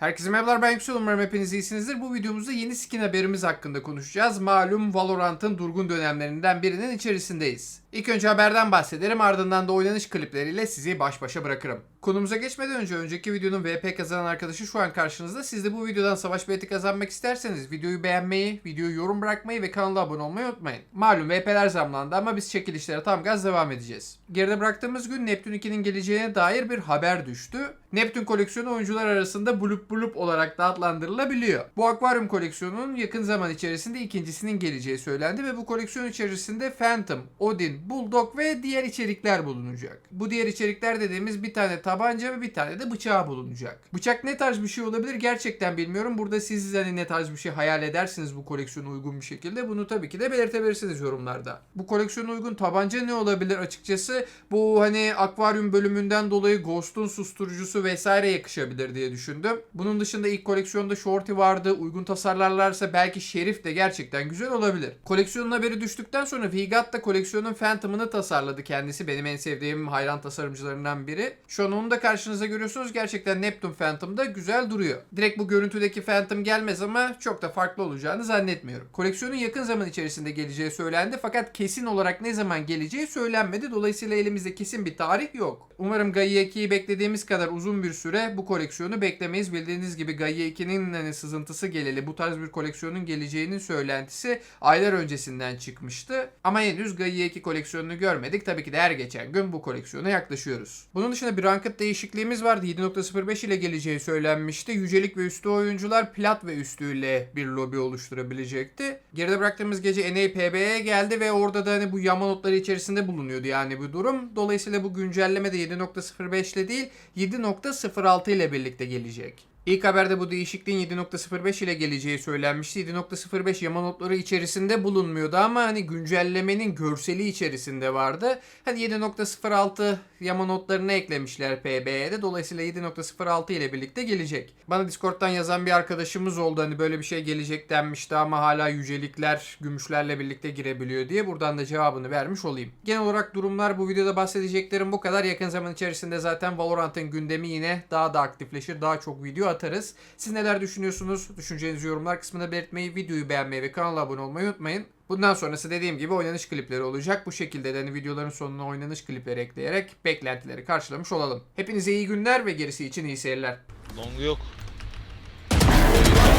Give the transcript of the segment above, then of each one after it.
Herkese merhabalar ben Yüksel umarım hepiniz iyisinizdir. Bu videomuzda yeni skin haberimiz hakkında konuşacağız. Malum Valorant'ın durgun dönemlerinden birinin içerisindeyiz. İlk önce haberden bahsederim ardından da oynanış klipleriyle sizi baş başa bırakırım. Konumuza geçmeden önce önceki videonun VP kazanan arkadaşı şu an karşınızda. Siz de bu videodan savaş bileti kazanmak isterseniz videoyu beğenmeyi, videoyu yorum bırakmayı ve kanala abone olmayı unutmayın. Malum VP'ler zamlandı ama biz çekilişlere tam gaz devam edeceğiz. Geride bıraktığımız gün Neptün 2'nin geleceğine dair bir haber düştü. Neptün koleksiyonu oyuncular arasında bulup bulup olarak da adlandırılabiliyor. Bu akvaryum koleksiyonunun yakın zaman içerisinde ikincisinin geleceği söylendi ve bu koleksiyon içerisinde Phantom, Odin, Bulldog ve diğer içerikler bulunacak. Bu diğer içerikler dediğimiz bir tane tabanca ve bir tane de bıçağı bulunacak. Bıçak ne tarz bir şey olabilir gerçekten bilmiyorum. Burada siz hani ne tarz bir şey hayal edersiniz bu koleksiyona uygun bir şekilde bunu tabii ki de belirtebilirsiniz yorumlarda. Bu koleksiyona uygun tabanca ne olabilir açıkçası? Bu hani akvaryum bölümünden dolayı Ghost'un susturucusu vesaire yakışabilir diye düşündüm. Bunun dışında ilk koleksiyonda Shorty vardı. Uygun tasarlarlarsa belki Şerif de gerçekten güzel olabilir. Koleksiyonun haberi düştükten sonra Vigat da koleksiyonun Phantom'ını tasarladı kendisi. Benim en sevdiğim hayran tasarımcılarından biri. Şu an onu da karşınıza görüyorsunuz. Gerçekten Neptune Phantom da güzel duruyor. Direkt bu görüntüdeki Phantom gelmez ama çok da farklı olacağını zannetmiyorum. Koleksiyonun yakın zaman içerisinde geleceği söylendi fakat kesin olarak ne zaman geleceği söylenmedi. Dolayısıyla elimizde kesin bir tarih yok. Umarım Gaia 2'yi beklediğimiz kadar uzun bir süre bu koleksiyonu beklemeyiz. Bildiğiniz gibi Gaia 2'nin hani sızıntısı geleli bu tarz bir koleksiyonun geleceğinin söylentisi aylar öncesinden çıkmıştı. Ama henüz Gaia 2 koleksiyonunu görmedik. Tabii ki de her geçen gün bu koleksiyona yaklaşıyoruz. Bunun dışında bir ranked değişikliğimiz vardı. 7.05 ile geleceği söylenmişti. Yücelik ve üstü oyuncular plat ve üstüyle bir lobi oluşturabilecekti. Geride bıraktığımız gece NA PB'ye geldi ve orada da hani bu yama notları içerisinde bulunuyordu yani bu durum. Dolayısıyla bu güncelleme de 7.05 ile değil 7.06 ile birlikte gelecek. İlk haberde bu değişikliğin 7.05 ile geleceği söylenmişti. 7.05 yama notları içerisinde bulunmuyordu ama hani güncellemenin görseli içerisinde vardı. Hani 7.06 yama notlarını eklemişler PB'ye Dolayısıyla 7.06 ile birlikte gelecek. Bana Discord'dan yazan bir arkadaşımız oldu. Hani böyle bir şey gelecek denmişti ama hala yücelikler gümüşlerle birlikte girebiliyor diye. Buradan da cevabını vermiş olayım. Genel olarak durumlar bu videoda bahsedeceklerim bu kadar. Yakın zaman içerisinde zaten Valorant'ın gündemi yine daha da aktifleşir. Daha çok video atarız. Siz neler düşünüyorsunuz? Düşüncenizi yorumlar kısmında belirtmeyi, videoyu beğenmeyi ve kanala abone olmayı unutmayın. Bundan sonrası dediğim gibi oynanış klipleri olacak. Bu şekilde de hani videoların sonuna oynanış klipleri ekleyerek beklentileri karşılamış olalım. Hepinize iyi günler ve gerisi için iyi seyirler. Longu yok.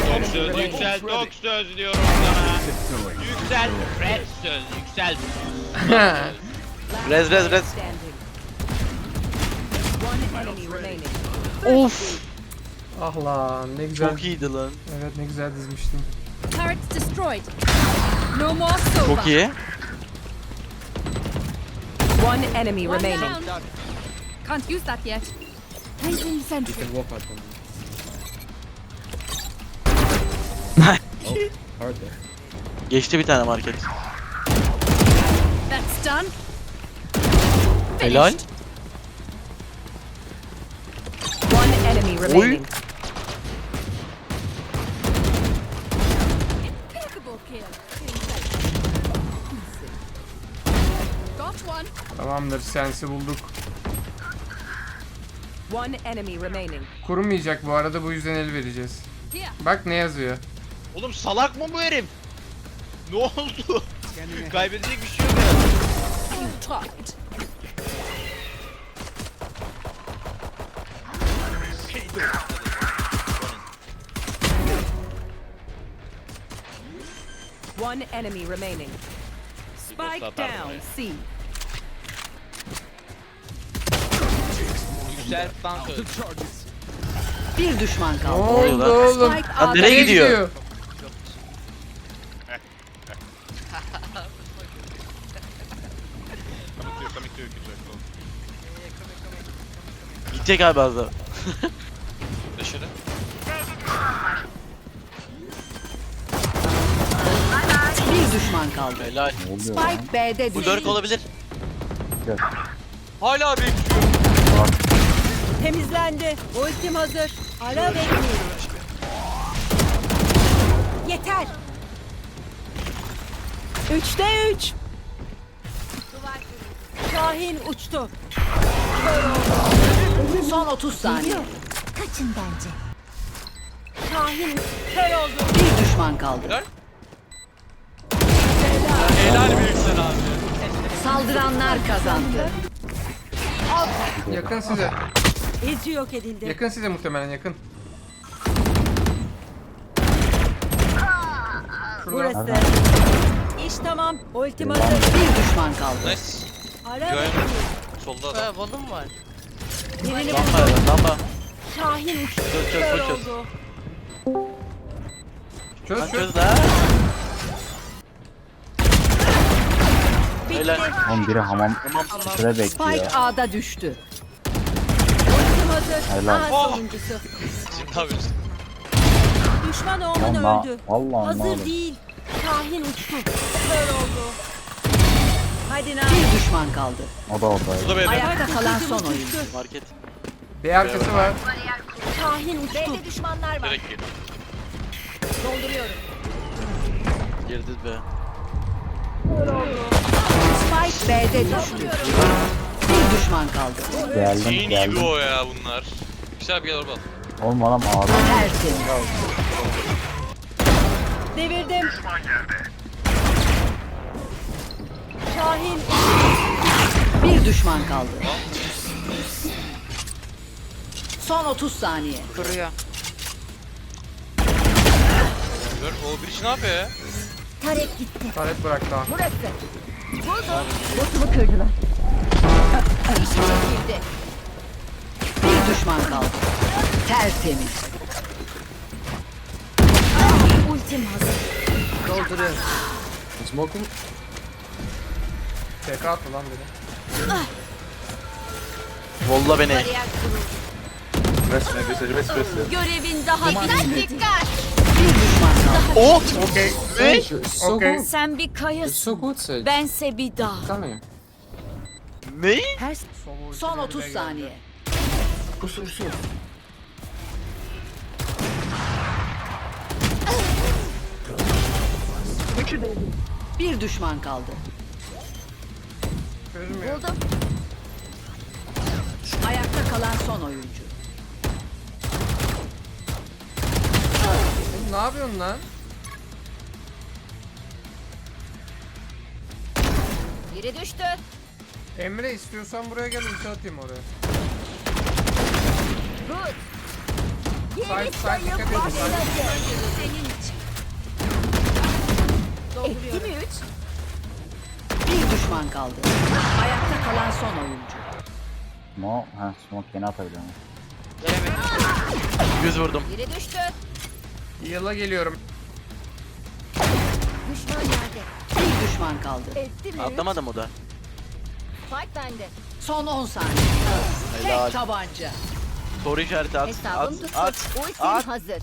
Dok söz yüksel, dok söz diyorum sana. Yüksel, red söz, yüksel. Rez rez rez. Of. Ah lan ne güzel. Çok iyiydi lan. Evet ne güzel dizmiştin. Turrets destroyed. No more Sova. Çok iyi. One enemy One remaining. down. Can't use that yet. Placing sentry. Geçti bir tane market. That's done. Helal. One enemy remaining. Impeccable Tamamdır sensi bulduk. One enemy remaining. Kurmayacak bu arada bu yüzden el vereceğiz. Bak ne yazıyor. Oğlum salak mı bu herif? Ne oldu? Kaybedecek bir şey yok ya. One enemy remaining. Spike down. C. Bir düşman Ne kaldı. oldu lan? oğlum? Spike Lan A'da. nereye gidiyor? Gidecek abi az daha. Dışarı. Bir düşman kaldı. Helal. Spike B'de Bu düştü. dörk olabilir. Hala bekliyor. Temizlendi. Ultim hazır. Ara bekliyorum. Yeter. Üçte üç. Şahin uçtu. Son 30 saniye. Kaçın bence. Şahin kör oldu. Bir düşman kaldı. Helal. Helal büyük sen abi. Saldıranlar kazandı. Yakın size. İzci yok edildi. Yakın size muhtemelen yakın. Şurada. Burası. İş tamam. Ultim hazır. Bir düşman kaldı. Nice. Ara. Solda adam. balım var. Birini Lamba lamba. Şahin uçtu. Çöz çöz full çöz. oldu. Çöz Lan çöz. çöz la. Helal. Oğlum biri hamam süre bekliyor. Spike A'da düştü. Helal. Aha sonuncusu. Şimdi ne yapıyorsun? Düşman oğlum Valla öldü. valla Hazır anlamadım. değil. Şahin uçtu. Kör oldu. Hadi Naz. Bir düşman kaldı. O da oradaydı. Bu da benim. Ayakta kalan son oyuncu. Market. B arkası var. Şahin uçtu. B'de düşmanlar var. Direkt girdim. Dolduruyorum. Girdi be. Spike B'de düştü. Bir düşman kaldı. Geldim Neyin iyi geldim. o ya bunlar. Güzel bir gel orada. Oğlum adam ağrıyor. Tertemiz. Devirdim. Şahin Bir düşman kaldı. Son 30 saniye. Gör, o bir iş ne yapıyor ya? Tarek gitti. Taret bıraktı. Burası. Buldum. Botumu kırdılar. İş çekildi. Bir düşman kaldı. Tertemiz. Ultim hazır. Dolduruyorum. Smoke'um. TK attı lan biri. Volla beni. Bariyer kuruldu. Görevin daha bitmedi. Dikkat. Bir düşman kaldı. Oh! Okey. Ne? Okey. Sen bir kayasın. Bense bir dağ. Ne? Her Son 30 saniye. Kusursuz. Bir düşman kaldı. Buldum. Ayakta kalan son oyuncu. Oğlum ne yapıyorsun lan? Biri düştü. Emre istiyorsan buraya gel ulti atayım oraya. Good. Side Geri side sayım dikkat edin. başladı. side. Senin için. Etti mi üç? Bir düşman kaldı. Ayakta kalan son oyuncu. No, ha smoke yeni atabiliyorum. Yüz vurdum. Biri düştü. Yıla geliyorum. Düşman yerde. Bir düşman kaldı. Etti mi Atlamadım o da. Fight bende. Son 10 saniye. Helal. Tek tabanca. Soru işareti at. Hesabım At. At. Ultim At. hazır.